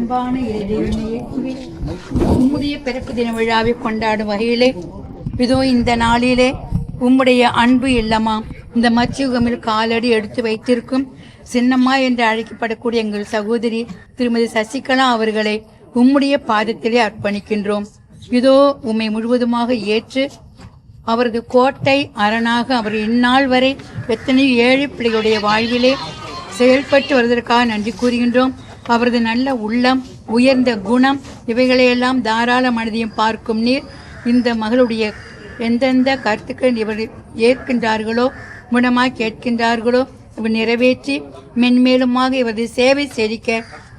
அன்பான இறைவனை உம்முடைய பிறப்பு தின விழாவை கொண்டாடும் வகையிலே இதோ இந்த நாளிலே உம்முடைய அன்பு இல்லமா இந்த மச்சியுகமில் காலடி எடுத்து வைத்திருக்கும் சின்னம்மா என்று அழைக்கப்படக்கூடிய எங்கள் சகோதரி திருமதி சசிகலா அவர்களை உம்முடைய பாதத்திலே அர்ப்பணிக்கின்றோம். இதோ உம்மை முழுவதுமாக ஏற்று அவரது கோட்டை அரணாக அவர் இந்நாள் வரை எத்தனையோ ஏழை பிள்ளைகளுடைய வாழ்விலே செயல்பட்டு வருவதற்காக நன்றி கூறுகின்றோம். அவரது நல்ல உள்ளம் உயர்ந்த குணம் இவைகளையெல்லாம் தாராள மனதையும் பார்க்கும் நீர். இந்த மகளுடைய எந்தெந்த கருத்துக்கள் இவர் ஏற்கின்றார்களோ குணமாக கேட்கின்றார்களோ இவர் நிறைவேற்றி மென்மேலுமாக இவரது சேவை செழிக்க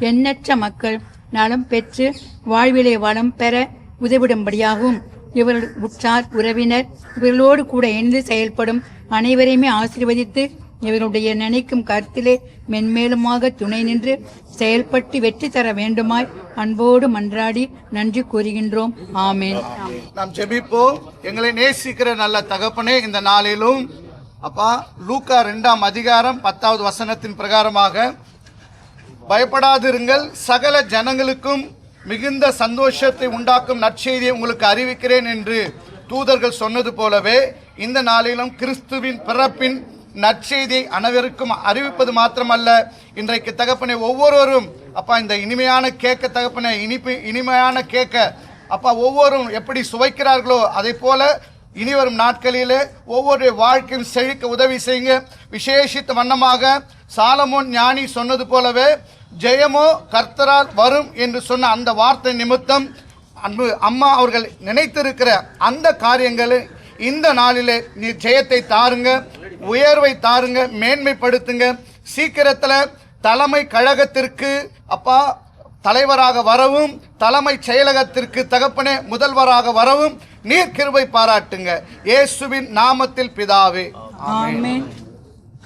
எண்ணற்ற மக்கள் நலம் பெற்று வாழ்விலை வளம் பெற உதவிடும்படியாகவும் இவர்கள் உற்றார் உறவினர் இவர்களோடு கூட இணைந்து செயல்படும் அனைவரையுமே ஆசீர்வதித்து இவருடைய நினைக்கும் கருத்திலே மென்மேலுமாக துணை நின்று செயல்பட்டு வெற்றி தர வேண்டுமாய் அன்போடு மன்றாடி நன்றி கூறுகின்றோம். ஆமேன். நாம் ஜெபிப்போம். எங்களை நேசிக்கிற நல்ல தகப்பனே இந்த நாளிலும் அப்பா லூக்கா ரெண்டாம் அதிகாரம் பத்தாவது வசனத்தின் பிரகாரமாக பயப்படாதிருங்கள் சகல ஜனங்களுக்கும் மிகுந்த சந்தோஷத்தை உண்டாக்கும் நற்செய்தியை உங்களுக்கு அறிவிக்கிறேன் என்று தூதர்கள் சொன்னது போலவே இந்த நாளிலும் கிறிஸ்துவின் பிறப்பின் நற்செய்தியை அனைவருக்கும் அறிவிப்பது மாத்திரமல்ல. இன்றைக்கு தகப்பனை ஒவ்வொருவரும் அப்பா இந்த இனிமையான கேக்க தகப்பனை இனிப்பு இனிமையான கேக்க அப்பா ஒவ்வொரும் எப்படி சுவைக்கிறார்களோ அதே போல இனி வரும் நாட்களிலே ஒவ்வொரு வாழ்க்கையும் செழிக்க உதவி செய்யுங்க. விசேஷித்த வண்ணமாக சாலமோன் ஞானி சொன்னது போலவே ஜெயமோ கர்த்தரால் வரும் என்று சொன்ன அந்த வார்த்தை நிமித்தம் அன்பு அம்மா அவர்கள் நினைத்திருக்கிற அந்த காரியங்களை இந்த நாளிலே நீ ஜெயத்தை தாருங்க. உயர்வை தாருங்க மேன்மைப்படுத்துங்க. சீக்கிரத்தில் தலைமை கழகத்திற்கு அப்பா தலைவராக வரவும் தலைமை செயலகத்திற்கு தகப்பனே முதல்வராக வரவும் நீர் கிருபை பாராட்டுங்க. இயேசுவின் நாமத்தில் பிதாவே. ஆமென்.